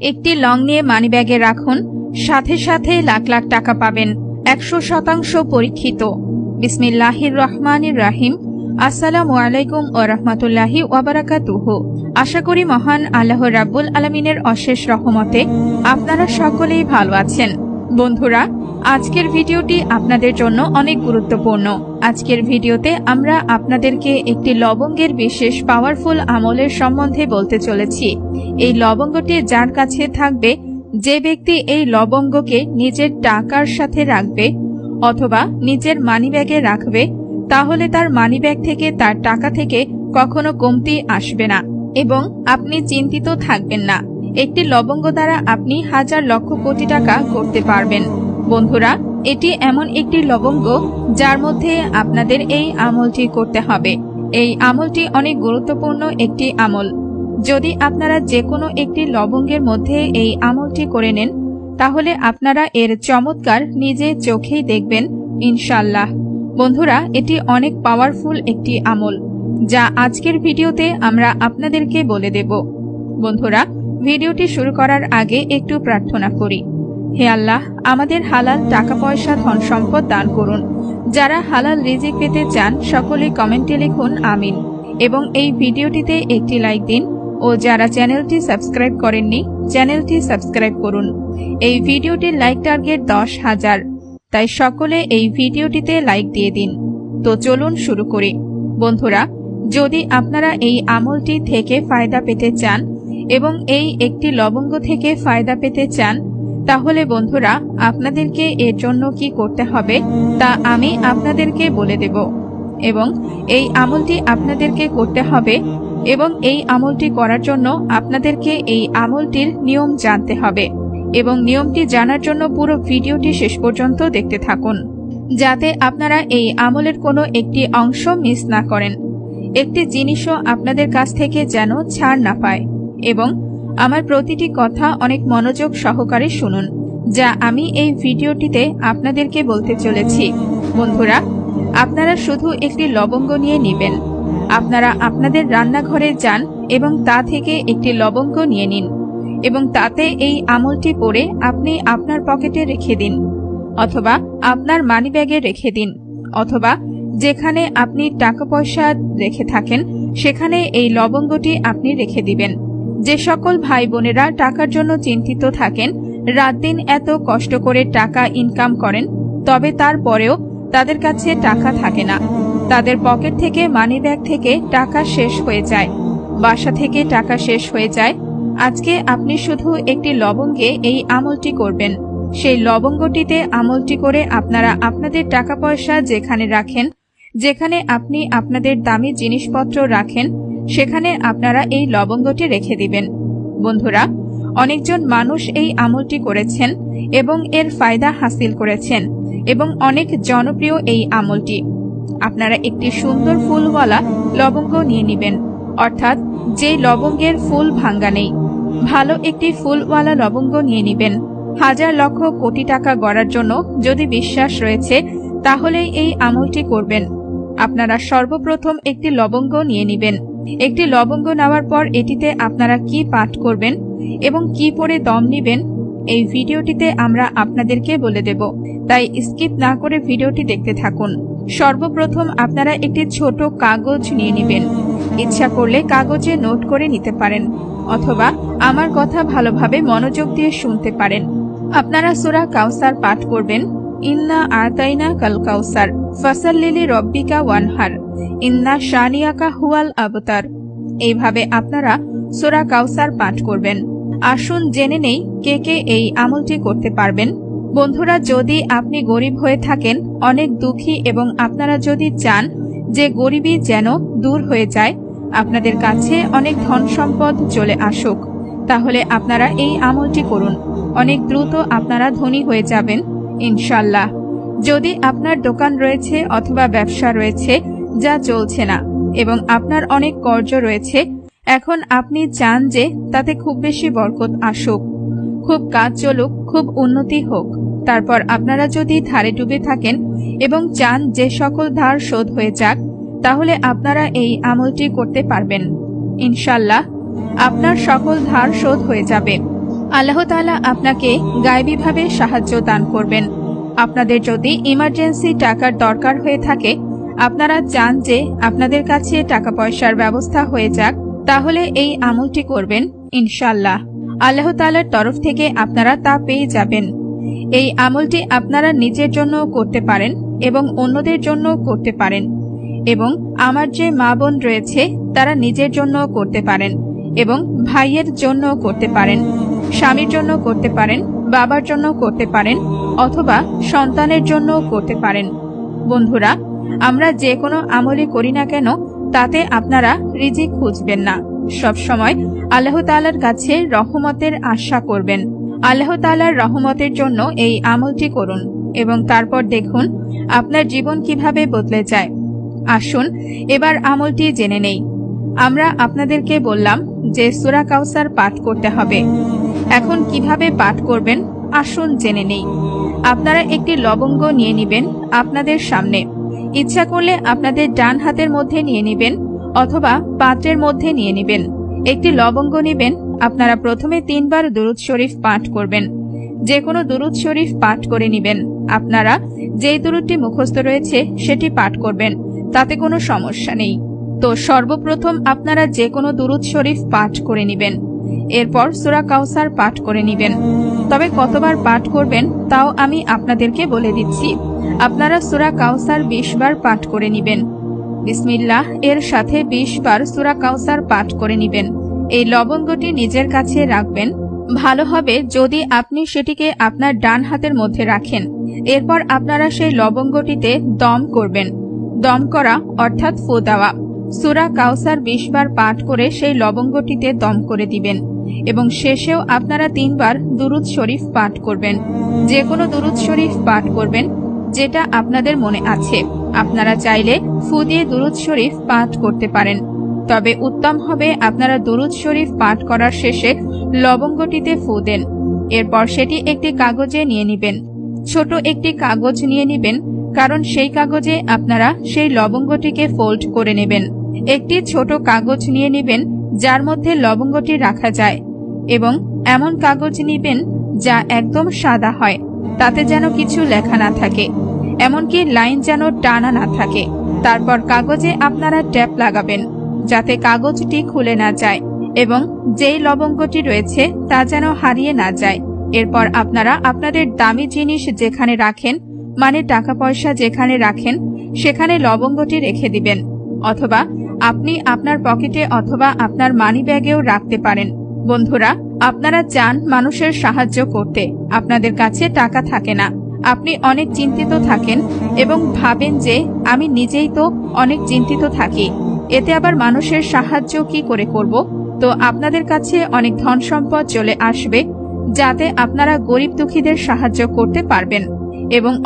একটি লং নিয়ে মানিব্যাগে রাখুন, সাথে সাথে লাখ লাখ টাকা পাবেন, একশো শতাংশ পরীক্ষিত। বিসমিল্লাহির রহমানির রাহিম। আসসালাম আলাইকুম ও রহমতুল্লাহি ওয়াবারাকাতুহু আশা করি মহান আল্লাহ রাব্বুল আলমিনের অশেষ রহমতে আপনারা সকলেই ভালো আছেন। বন্ধুরা আজকের ভিডিওটি আপনাদের জন্য অনেক গুরুত্বপূর্ণ। আজকের ভিডিওতে আমরা আপনাদেরকে একটি লবঙ্গের বিশেষ পাওয়ারফুল আমলের সম্বন্ধে বলতে চলেছি। এই লবঙ্গটি যার কাছে থাকবে, যে ব্যক্তি এই লবঙ্গকে নিজের টাকার সাথে রাখবে অথবা নিজের মানিব্যাগে রাখবে, তাহলে তার মানিব্যাগ থেকে তার টাকা থেকে কখনো কমতি আসবে না এবং আপনি চিন্তিত থাকবেন না। একটি লবঙ্গ দ্বারা আপনি হাজার লক্ষ কোটি টাকা করতে পারবেন। বন্ধুরা, এটি এমন একটি লবঙ্গ যার মধ্যে আপনাদের এই আমলটি করতে হবে। এই আমলটি অনেক গুরুত্বপূর্ণ একটি আমল। যদি আপনারা যে কোনো একটি লবঙ্গের মধ্যে এই আমলটি করে নেন, তাহলে আপনারা এর চমৎকার নিজে চোখেই দেখবেন ইনশাল্লাহ বন্ধুরা, এটি অনেক পাওয়ারফুল একটি আমল, যা আজকের ভিডিওতে আমরা আপনাদেরকে বলে দেব। বন্ধুরা, ভিডিওটি শুরু করার আগে একটু প্রার্থনা করি। হে আল্লাহ, আমাদের হালাল টাকা পয়সা ধন সম্পদ দান করুন। যারা হালাল রিজিক পেতে চান, সকলে কমেন্টে লিখুন, আমিন। এবং এই ভিডিওটিতে একটি লাইক দিন। ও যারা চ্যানেলটি সাবস্ক্রাইব করেননি, চ্যানেলটি সাবস্ক্রাইব করুন। এই ভিডিওটির লাইক টার্গেট দশ হাজার। তাই সকলে এই ভিডিওটিতে লাইক দিয়ে দিন। তো চলুন শুরু করি। বন্ধুরা, যদি আপনারা এই আমলটি থেকে ফায়দা পেতে চান এবং এই একটি লবঙ্গ থেকে ফায়দা পেতে চান তাহলে বন্ধুরা, আপনাদেরকে এর জন্য কি করতে হবে তা আমি আপনাদেরকে বলে দেব। এবং এই আমলটি আপনাদেরকে করতে হবে এবং এই আমলটি করার জন্য আপনাদেরকে এই আমলটির নিয়ম জানতে হবে এবং নিয়মটি জানার জন্য পুরো ভিডিওটি শেষ পর্যন্ত দেখতে থাকুন। যাতে আপনারা এই আমলের কোনো একটি অংশ মিস না করেন। একটি জিনিসও আপনাদের কাছ থেকে যেন ছাড় না পায় এবং আমার প্রতিটি কথা অনেক মনোযোগ সহকারে শুনুন, যা আমি এই ভিডিওটিতে আপনাদেরকে বলতে চলেছি। বন্ধুরা, আপনারা শুধু একটি লবঙ্গ নিয়ে নেবেন। আপনারা আপনাদের রান্নাঘরে যান এবং তা থেকে একটি লবঙ্গ নিয়ে নিন এবং তাতে এই আমলটি পরে আপনি আপনার পকেটে রেখে দিন অথবা আপনার মানিব্যাগে রেখে দিন অথবা যেখানে আপনি টাকা পয়সা রেখে থাকেন, সেখানে এই লবঙ্গটি আপনি রেখে দিবেন। যে সকল ভাই বোনেরা টাকার জন্য চিন্তিত থাকেন, রাত দিন এত কষ্ট করে টাকা ইনকাম করেন, তবে তারপরেও তাদের কাছে টাকা থাকে না। তাদের পকেট থেকে মানি ব্যাগ থেকে টাকা শেষ হয়ে যায়। বাসা থেকে টাকা শেষ হয়ে যায়। আজকে আপনি শুধু একটি লবঙ্গে এই আমলটি করবেন। সেই লবঙ্গটিতে আমলটি করে আপনারা আপনাদের টাকা পয়সা যেখানে রাখেন, যেখানে আপনি আপনাদের দামি জিনিসপত্র রাখেন সেখানে আপনারা এই লবঙ্গটি রেখে দিবেন। বন্ধুরা, অনেকজন মানুষ এই আমলটি করেছেন এবং এর ফায়দা হাসিল করেছেন এবং অনেক জনপ্রিয় এই আমলটি। আপনারা একটি সুন্দর ফুলওয়ালা লবঙ্গ নিয়ে নেবেন। অর্থাৎ যে লবঙ্গের ফুল ভাঙ্গা নেই, ভালো একটি ফুলওয়ালা লবঙ্গ নিয়ে নেবেন। হাজার লক্ষ কোটি টাকা গড়ার জন্য যদি বিশ্বাস রয়েছে তাহলে এই আমলটি করবেন। আপনারা সর্বপ্রথম একটি লবঙ্গ নিয়ে নেবেন। একটি লবঙ্গ নেওয়ার পর এটিতে আপনারা কি পাঠ করবেন এবং কি পরে দম নিবেন, এই ভিডিওটিতে আমরা আপনাদেরকে বলে দেব। তাই স্কিপ না করে ভিডিওটি দেখতে থাকুন। সর্বপ্রথম আপনারা একটি ছোট কাগজ নিয়ে নেবেন। ইচ্ছা করলে কাগজে নোট করে নিতে পারেন, অথবা আমার কথা ভালোভাবে মনোযোগ দিয়ে শুনতে পারেন। আপনারা সুরা কাউসার পাঠ করবেন ইন্না আতাইনা কাল কাউসার ফসল্লিলি রব্বিকা ওয়ানহার ইন্না শানিয়াকা হুয়াল আবতার এইভাবে আপনারা সোরা কাউসার পাঠ করবেন আসুন জেনে নেই কে কে এই আমলটি করতে পারবেন বন্ধুরা যদি আপনি গরিব হয়ে থাকেন অনেক দুঃখী এবং আপনারা যদি চান যে গরিবই যেন দূর হয়ে যায় আপনাদের কাছে অনেক ধন সম্পদ চলে আসুক তাহলে আপনারা এই আমলটি করুন অনেক দ্রুত আপনারা ধনী হয়ে যাবেন ইনশাল্লাহ। যদি আপনার দোকান রয়েছে অথবা ব্যবসা রয়েছে, যা চলছে না এবং আপনার অনেক কর্জ রয়েছে, এখন আপনি চান যে তাতে খুব বেশি বরকত আসুক। খুব কাজ চলুক, খুব উন্নতি হোক। তারপর আপনারা যদি ধারে ডুবে থাকেন এবং চান যে সকল ধার শোধ হয়ে যাক, তাহলে আপনারা এই আমলটি করতে পারবেন। ইনশাল্লাহ, আপনার সকল ধার শোধ হয়ে যাবে। আল্লাহ তাআলা আপনাকে গায়েবীভাবে সাহায্য দান করবেন। আপনাদের যদি ইমার্জেন্সি টাকার দরকার হয়ে থাকে, আপনারা চান যে আপনাদের কাছে টাকা পয়সার ব্যবস্থা হয়ে যাক, তাহলে এই আমলটি করবেন ইনশাল্লাহ আল্লাহ তাআলার তরফ থেকে আপনারা তা পেয়ে যাবেন। এই আমলটি আপনারা নিজের জন্য করতে পারেন এবং অন্যদের জন্য করতে পারেন এবং আমার যে মা বোন রয়েছে, তারা নিজের জন্য করতে পারেন এবং ভাইয়ের জন্য করতে পারেন। স্বামীর জন্য করতে পারেন, বাবার জন্য করতে পারেন, অথবা সন্তানের জন্য করতে পারেন। বন্ধুরা, আমরা যে কোনো আমলই করি না কেন, তাতে আপনারা রিজিক খুঁজবেন না। সব সময় আল্লাহ তাআলার কাছে রহমতের আশা করবেন। আল্লাহ তাআলার রহমতের জন্য এই আমলটি করুন এবং তারপর দেখুন আপনার জীবন কীভাবে বদলে যায়। আসুন, এবার আমলটি জেনে নেই। আমরা আপনাদেরকে বললাম যে সুরা কাউসার পাঠ করতে হবে। এখন কীভাবে পাঠ করবেন, আসুন জেনে নেই। আপনারা একটি লবঙ্গ নিয়ে নেবেন আপনাদের সামনে। ইচ্ছা করলে আপনাদের ডান হাতের মধ্যে নিয়ে নেবেন অথবা পাত্রের মধ্যে নিয়ে নেবেন। একটি লবঙ্গ নেবেন, আপনারা প্রথমে তিনবার দুরুদ শরীফ পাঠ করবেন। যে কোনো দুরুদ শরীফ পাঠ করে নেবেন। আপনারা যেই দুরুদটি মুখস্থ রয়েছে, সেটি পাঠ করবেন, তাতে কোনো সমস্যা নেই। তো সর্বপ্রথম আপনারা যে কোনো দুরুদ শরীফ পাঠ করে নেবেন। এরপর সুরা কাউসার পাঠ করে নেবেন। তবে কতবার পাঠ করবেন, তাও আমি আপনাদেরকে বলে দিচ্ছি। আপনারা সুরা কাউসার বিশ বার পাঠ করে নেবেন। বিসমিল্লাহ, এর সাথে বিশ বার সুরা কাউসার পাঠ করে নেবেন। এই লবঙ্গটি নিজের কাছে রাখবেন। ভালো হবে যদি আপনি সেটিকে আপনার ডান হাতের মধ্যে রাখেন। এরপর আপনারা সেই লবঙ্গটিতে দম করবেন। দম করা, অর্থাৎ ফু দেওয়া। সুরা কাউসার বিশ বার পাঠ করে সেই লবঙ্গটিতে দম করে দিবেন। এবং শেষেও আপনারা তিনবার দুরুদ শরীফ পাঠ করবেন। যে কোনো দুরুদ শরীফ পাঠ করবেন, যেটা আপনাদের মনে আছে। আপনারা চাইলে ফু দিয়ে দুরুদ শরীফ পাঠ করতে পারেন। তবে উত্তম হবে আপনারা দুরুদ শরীফ পাঠ করার শেষে লবঙ্গটিতে ফু দেন। এরপর সেটি একটি কাগজে নিয়ে নেবেন। ছোট একটি কাগজ নিয়ে নেবেন, কারণ সেই কাগজে আপনারা সেই লবঙ্গটিকে ফোল্ড করে নেবেন। একটি ছোট কাগজ নিয়ে নেবেন যার মধ্যে লবঙ্গটি রাখা যায় এবং এমন কাগজ নিবেন যা একদম সাদা হয়, তাতে যেন কিছু লেখা না থাকে। এমনকি লাইন যেন টানা না থাকে। তারপর কাগজে আপনারা ট্যাপ লাগাবেন, যাতে কাগজটি খুলে না যায় এবং যেই লবঙ্গটি রয়েছে তা যেন হারিয়ে না যায়। এরপর আপনারা আপনাদের দামি জিনিস যেখানে রাখেন মানে টাকা পয়সা যেখানে রাখেন, সেখানে লবঙ্গটি রেখে দিবেন, অথবা আপনি আপনার পকেটে অথবা আপনার মানি ব্যাগেও রাখতে পারেন। বন্ধুরা, আপনারা চান মানুষের সাহায্য করতে। আপনাদের কাছে টাকা থাকে না। আপনি অনেক চিন্তিত থাকেন এবং ভাবেন যে, আমি নিজেই তো অনেক চিন্তিত থাকি। এতে আবার মানুষের সাহায্য কি করে করব? তো আপনাদের কাছে অনেক ধন সম্পদ চলে আসবে, যাতে আপনারা গরিব দুঃখীদের সাহায্য করতে পারবেন এবং